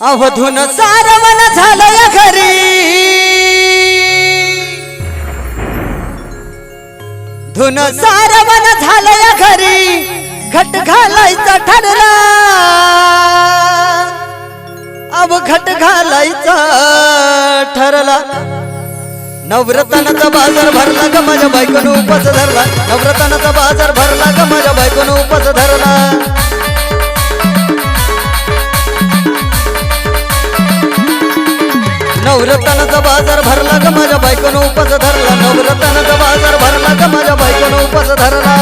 अवधून सारवण झालं या घरी. धुन सारवण झालं या घरी. घट घालायचा ठरला. अव घट घालायचा ठरला. नवरत्नाचा बाजार भरला ग माझ्या बायकोनं उपच धरला. नवरत्नाचा बाजार भरला नवरत्नाचा बाजार भरला ग माझ्या बायकोनं उपच धरला. नवरत्नाचा बाजार भरला ग माझ्या बायकोनं उपच धरला.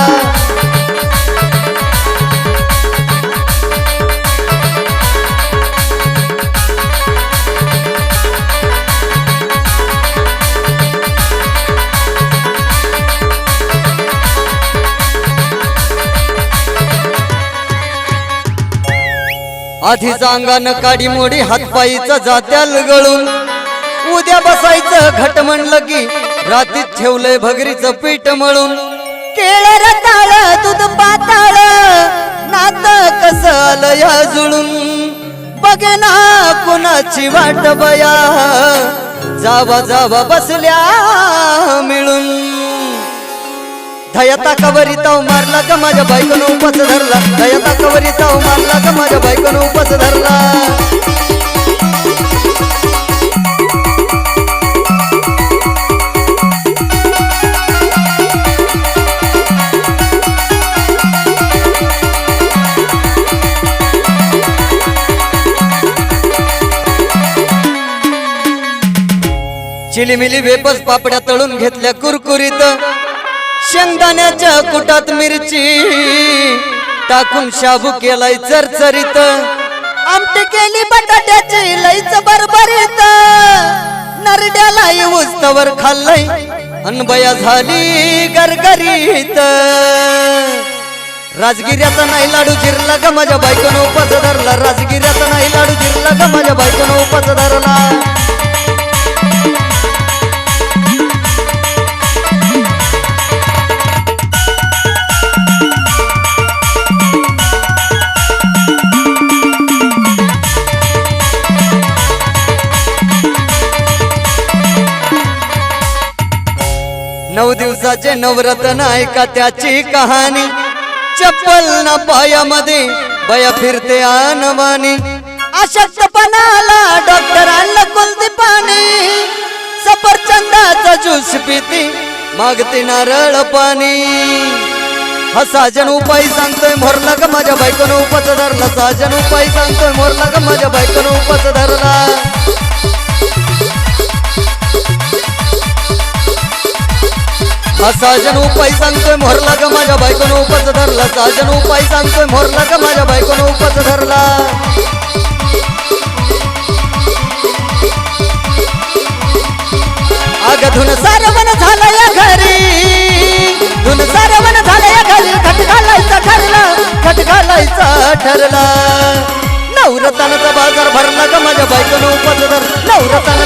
आधीच अंगानं काडी मोडी हातपायीचा जात्याल गळून. उद्या बसायचं घट म्हणलं की रातीत ठेवलंय भगरीचं पीठ मळून. केळ रताळ दूध पाताळ नात कस आलं या जुळून बघे ना कुणाची वाट बया. जावा जावा बसल्या मिळून. धयता कवरी ताव मारला का माझ्या बायकोनं उपच धरला. धयता कवरी ताव मारला का माझ्या बायकोनं उपच धरला. चिलीमिली वेपस पापड्या तळून घेतल्या कुरकुरीत. शेंगदाण्याच्या कुटात मिरची टाकून शाबू केलाय चरचरीत. आमटी केली बटाट्याची लईच बरबरीत. नरड्याला उजतावर खाल्लंय अनबया झाली गरगरीत. राजगिऱ्याचा नाही लाडू चिरला का माझ्या बायकोनं उपज नऊ दिवसाचे नवरत्न ऐका त्याची कहाणी. चप्पल ना पायामध्ये बया फिरते आनवानी. अशक्तपणाला डॉक्टर आणलं कुलती पाणी. सफरचंदाचा ज्यूस पिती मागते नारळ पाणी. हा साजन उपाय सांगतोय मोरला का माझ्या बायकोनं उपच धरला. साजन उपाय सांगतोय मोरला का माझ्या बायकोनं उपच धरला. साजन उपाय सांगतोय मोरला ग माझ्या बायकोनं उपच धरला. साजन उपाय सांगतोय मोरला ग माझ्या बायकोनं उपच धरला. अग धुन सारवण झालं या घरी. धुन सारवण झालं या घरी. खट घालायचा ठरला खट घालायचा ठरला. नवरतानाचा बाजार भरला का माझ्या बायकोनं उपच धरला. नवरत्नाचा